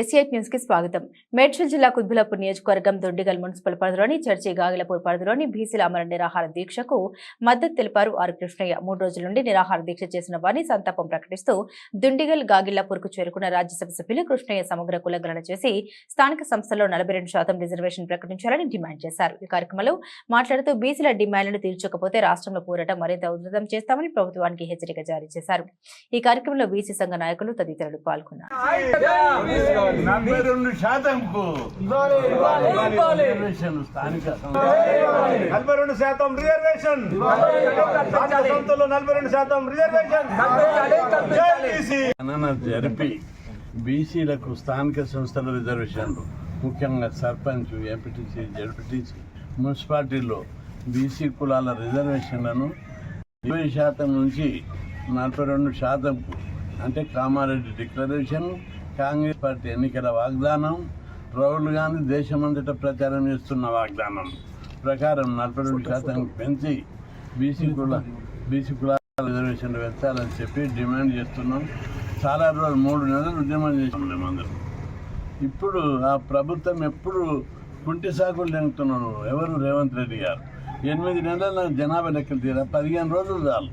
ఎస్ఐట్ న్యూస్కి స్వాగతం. మేడ్చల్ జిల్లా కుత్బులాపూర్ నియోజకవర్గం దొడ్డిగల్ మున్సిపల్ పరిధిలోని చర్చి గాగిలపూర్ పరిధిలోని బీసీల అమర నిరాహార దీక్షకు మద్దతు తెలిపారు ఆర్ కృష్ణయ్య. మూడు రోజుల నుండి నిరాహార దీక్ష చేసిన వారిని సంతాపం ప్రకటిస్తూ దుండిగల్ గాగిల్లాపూర్కు చేరుకున్న రాజ్యసభ సభ్యులు కృష్ణయ్య సమగ్ర కులగణన చేసి స్థానిక సంస్థల్లో నలభై రెండు శాతం రిజర్వేషన్ ప్రకటించాలని డిమాండ్ చేశారు. ఈ కార్యక్రమంలో మాట్లాడుతూ బీసీల డిమాండ్లను తీర్చకపోతే రాష్ట్రంలో పోరాటం మరింత ఉధృతం చేస్తామని ప్రభుత్వానికి హెచ్చరిక జారీ చేశారు. ఈ కార్యక్రమంలో బీసీ సంఘ నాయకులు తదితరులు పాల్గొన్నారు. నలభై రెండు శాతంకు. రిజర్వేషన్ స్థానిక నలభై రెండు శాతం రిజర్వేషన్. సంస్థల్లో నలభై రెండు శాతం రిజర్వేషన్. జరిపి బీసీలకు స్థానిక సంస్థల రిజర్వేషన్లు. ముఖ్యంగా సర్పంచ్ ఎంపీటీసీ జడ్పీటీసీ మున్సిపాలిటీల్లో బీసీ కులాల రిజర్వేషన్లను ఇరవై శాతం నుంచి నలభై రెండు శాతంకు అంటే కామారెడ్డి డిక్లరేషన్ కాంగ్రెస్ పార్టీ ఎన్నికల వాగ్దానం రాహుల్ గాంధీ దేశమంతటా ప్రచారం చేస్తున్న వాగ్దానం ప్రకారం నలభై రెండు శాతం పెంచి బీసీ కుల బీసీ కులాల రిజర్వేషన్లు పెంచాలని చెప్పి డిమాండ్ చేస్తున్నాం. చాలా రోజులు మూడు నెలలు ఉద్యమం చేస్తున్నాం మేమందరం ఇప్పుడు ఆ ప్రభుత్వం ఎప్పుడు కుంటి సాకులు తింటున్నాను ఎవరు? రేవంత్ రెడ్డి గారు. ఎనిమిది నెలల జనాభా లెక్కలు తీరా. పదిహేను రోజులు చాలు.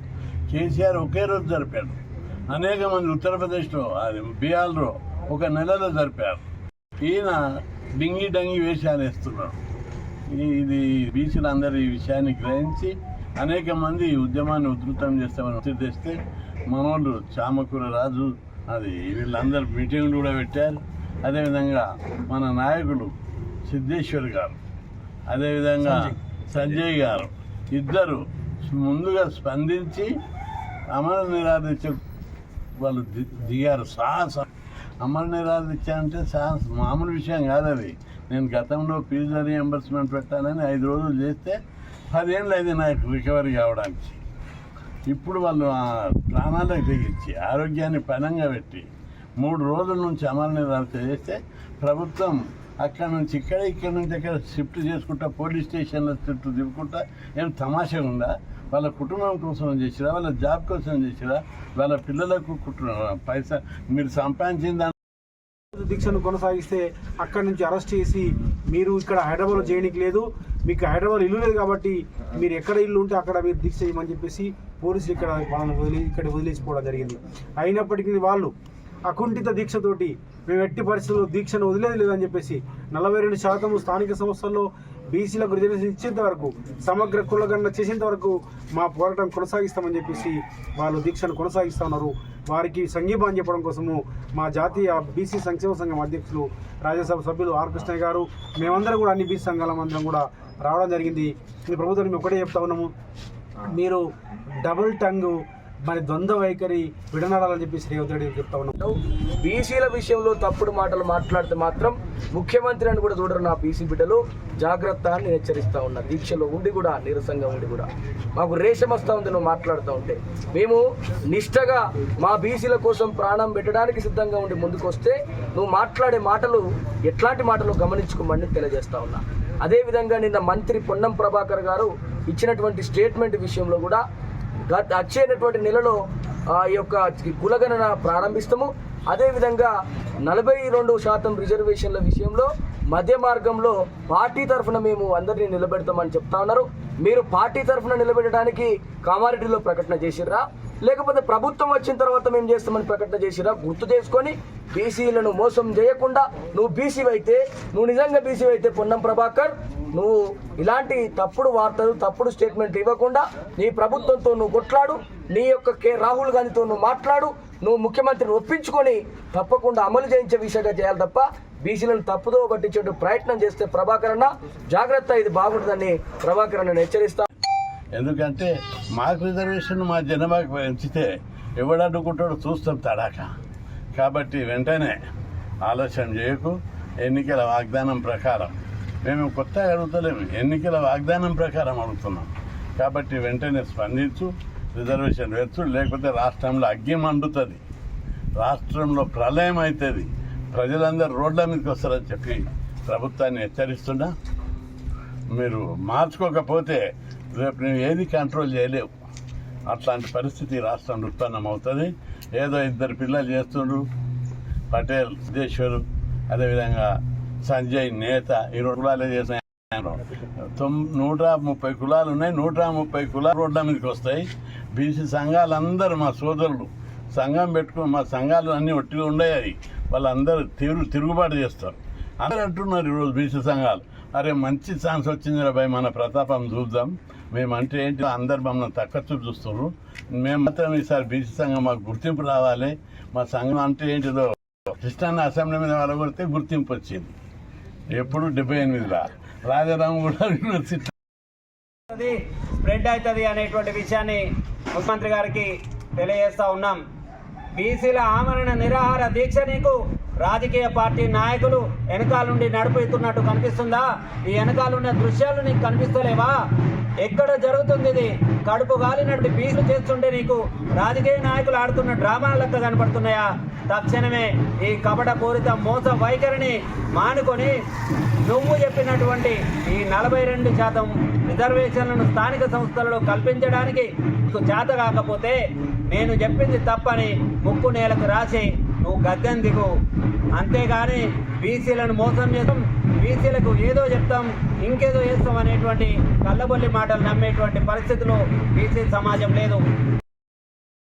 కేసీఆర్ ఒకే రోజు జరిపాడు. అనేక మంది ఉత్తరప్రదేశ్లో అది బీహార్లో ఒక నెలలో జరిపారు. ఈయన డింగి డంగి వేషాలు వేస్తున్నాడు. ఇది బీసీలు అందరూ ఈ విషయాన్ని గ్రహించి అనేక మంది ఉద్యమాన్ని ఉధృతం చేస్తామని తెస్తే మనోళ్ళు చామకూర రాజు అది వీళ్ళందరూ మీటింగ్లు కూడా పెట్టారు. అదేవిధంగా మన నాయకులు సిద్ధేశ్వర్ గారు అదేవిధంగా సంజయ్. గారు ఇద్దరు ముందుగా స్పందించి అమర నిరాదీక్ష వాళ్ళు ది- దిగారు. సాహసం అమర నిరాదీక్ష అంటే సాహసం మామూలు విషయం కాదు అది. నేను గతంలో ఫీజు రియంబర్స్మెంట్ పెట్టాలని ఐదు రోజులు చేస్తే పదేళ్ళు అయింది నాకు రికవరీ కావడానికి. ఇప్పుడు వాళ్ళు ప్రాణాలకు తెగించి ఆరోగ్యాన్ని పనంగా పెట్టి మూడు రోజుల నుంచి అమలు నిరాశ చేస్తే ప్రభుత్వం అక్కడ నుంచి ఇక్కడ ఇక్కడ నుంచి అక్కడ షిఫ్ట్ చేసుకుంటా పోలీస్ స్టేషన్లో చుట్టూ తిప్పుకుంటా ఏం తమాషా ఉందా? వాళ్ళ కుటుంబం కోసం చేసిరా వాళ్ళ జాబ్ కోసం చేసిరా వాళ్ళ పిల్లలకు కుటుంబ పైసా మీరు సంపాదించిన దాని దీక్షను కొనసాగిస్తే అక్కడి నుంచి అరెస్ట్ చేసి మీరు ఇక్కడ హైదరాబాద్లో చేయడానికి లేదు. మీకు హైదరాబాద్ ఇల్లు లేదు కాబట్టి మీరు ఎక్కడ ఇల్లు ఉంటే అక్కడ మీరు దీక్ష చేయమని చెప్పేసి పోలీసులు ఇక్కడ వాళ్ళని వదిలి ఇక్కడ వదిలేసిపోవడం జరిగింది. అయినప్పటికీ వాళ్ళు అకుంఠిత దీక్షతోటి మేము ఎట్టి పరిస్థితుల్లో దీక్షను వదిలేదు లేదని చెప్పేసి నలభై రెండు శాతం స్థానిక సంస్థల్లో బీసీలకు రిజర్వేషన్ ఇచ్చేంత వరకు సమగ్ర కులగణన చేసేంత వరకు మా పోరాటం కొనసాగిస్తామని చెప్పేసి వాళ్ళు దీక్షను కొనసాగిస్తా ఉన్నారు. వారికి సంఘీభావం చెప్పడం కోసము మా జాతీయ బీసీ సంక్షేమ సంఘం అధ్యక్షులు రాజ్యసభ సభ్యులు ఆర్ కృష్ణయ్య గారు మేమందరం కూడా అన్ని బీసీ సంఘాల అందరం కూడా రావడం జరిగింది. ఈ ప్రభుత్వం మేము ఒకటే చెప్తా ఉన్నాము. మీరు డబుల్ టంగ్ మరి ద్వంద్వ వైఖరి విడనాడాలని చెప్పి రేవంత్ రెడ్డి చెప్తా ఉన్నాం. బీసీల విషయంలో తప్పుడు మాటలు మాట్లాడితే మాత్రం ముఖ్యమంత్రి అని కూడా చూడరు నా బీసీ బిడ్డలు. జాగ్రత్త అని నేను హెచ్చరిస్తా ఉన్నా. దీక్షలో ఉండి కూడా నీరసంగా ఉండి కూడా. మాకు రేషం వస్తూ ఉంది నువ్వు మాట్లాడుతూ ఉంటే. మేము నిష్టగా మా బీసీల కోసం ప్రాణం పెట్టడానికి సిద్ధంగా ఉండి ముందుకు వస్తే నువ్వు మాట్లాడే మాటలు ఎట్లాంటి మాటలు గమనించుకోమని తెలియజేస్తా ఉన్నా. అదేవిధంగా నిన్న మంత్రి పొన్నం ప్రభాకర్ గారు ఇచ్చినటువంటి స్టేట్మెంట్ విషయంలో కూడా గత వచ్చేటటువంటి నెలలో ఆ యొక్క కులగణన ప్రారంభిస్తాము. అదేవిధంగా నలభై రెండు శాతం రిజర్వేషన్ల విషయంలో మధ్య మార్గంలో పార్టీ తరఫున మేము అందరినీ నిలబెడతామని చెప్తా ఉన్నారు. మీరు పార్టీ తరఫున నిలబెట్టడానికి కామారెడ్డిలో ప్రకటన చేసిర్రా? లేకపోతే ప్రభుత్వం వచ్చిన తర్వాత మేము చేస్తామని ప్రకటన చేసిరా గుర్తు చేసుకొని బీసీలను మోసం చేయకుండా నువ్వు బీసీ అయితే నువ్వు నిజంగా బీసీ అయితే పొన్నం ప్రభాకర్ నువ్వు ఇలాంటి తప్పుడు వార్తలు తప్పుడు స్టేట్మెంట్ ఇవ్వకుండా నీ ప్రభుత్వంతో నువ్వు కొట్లాడు నీ యొక్క కే రాహుల్ గాంధీతో నువ్వు మాట్లాడు నువ్వు ముఖ్యమంత్రిని ఒప్పించుకొని తప్పకుండా అమలు చేయించే విషయంగా చేయాలి తప్ప బీసీలను తప్పుదో పట్టించే ప్రయత్నం చేస్తే ప్రభాకరణ జాగ్రత్త ఇది బాగుంటుందని ప్రభాకరణ హెచ్చరిస్తా ఎందుకంటే మాకు రిజర్వేషన్ మా జనాభాకి పెంచితే ఎవడు చూస్తాం తడాక. కాబట్టి వెంటనే ఆలోచన చేయకు. ఎన్నికల వాగ్దానం ప్రకారం మేము కొత్తగా అడుగుతలేము. ఎన్నికల వాగ్దానం ప్రకారం అడుగుతున్నాం. కాబట్టి వెంటనే స్పందించు రిజర్వేషన్ వెచ్చు లేకపోతే రాష్ట్రంలో అగ్గి మండుతుంది. రాష్ట్రంలో ప్రళయం అవుతుంది ప్రజలందరూ రోడ్ల మీదకి వస్తారని చెప్పి ప్రభుత్వాన్ని హెచ్చరిస్తున్నా. మీరు మార్చుకోకపోతే రేపు నువ్వు ఏది కంట్రోల్ చేయలేవు. అట్లాంటి పరిస్థితి రాష్ట్రంలో ఉత్పన్నం అవుతుంది ఏదో ఇద్దరు పిల్లలు చేస్తుండ్రు. పటేల్ సిద్ధేశ్వరు అదేవిధంగా సంజయ్ నేత ఈ రెండు కులాలే చేసిన నూట ముప్పై కులాలు ఉన్నాయి. నూట ముప్పై కులాలు రోడ్ల మీదకి వస్తాయి. బీసీ సంఘాలందరూ మా సోదరులు. సంఘం పెట్టుకుని మా సంఘాలు అన్నీ ఒట్టిగా ఉండేవి వాళ్ళందరూ తీరు తిరుగుబాటు చేస్తారు. అందరూ అంటున్నారు ఈరోజు బీసీ సంఘాలు. అరే మంచి ఛాన్స్ వచ్చింది రా భయ్ మన ప్రతాపం చూద్దాం. మేమంటే ఏంటి అందరు మమ్మల్ని తక్కువ చూపు చూస్తున్నారు మేము మాత్రం ఈసారి బీసీ సంఘం మాకు గుర్తింపు రావాలి. మా సంఘం అంటే ఏంటిదో కృష్ణాన్న అసెంబ్లీ మీద వెళ్ళగొడితే గుర్తింపు వచ్చింది. ఎప్పుడు డెబ్బై ఎనిమిదిలా? రాజారాం కూడా యూనివర్సిటీ. స్ప్రెడ్ అవుతుంది అనేటువంటి విషయాన్ని ముఖ్యమంత్రి గారికి తెలియజేస్తా ఉన్నాం. బీసీల ఆమరణ నిరాహార దీక్ష నీకు రాజకీయ పార్టీ నాయకులు వెనకాల నుండి నడిపిస్తున్నట్టు కనిపిస్తుందా? ఈ వెనకాలన్న దృశ్యాలు నీకు కనిపిస్తలేవా? ఎక్కడ జరుగుతుంది ఇది? కడుపు గాలినట్టు బీసులు చేస్తుంటే నీకు రాజకీయ నాయకులు ఆడుతున్న డ్రామా లెక్క కనపడుతున్నాయా? తక్షణమే ఈ కపట పూరిత మోస వైఖరిని మానుకొని నువ్వు చెప్పినటువంటి ఈ నలభై రెండు శాతం రిజర్వేషన్లను స్థానిక సంస్థలలో కల్పించడానికి నీకు చేత కాకపోతే నేను చెప్పింది తప్పని ముక్కు నేలకు రాసి నువ్వు గద్దెం దిగు. అంతేగాని బీసీలను మోసం చేస్తాం. బీసీలకు ఏదో చెప్తాం ఇంకేదో చేస్తాం అనేటువంటి కళ్ళబొల్లి మాటలు నమ్మేటువంటి పరిస్థితులు బీసీ సమాజం లేదు.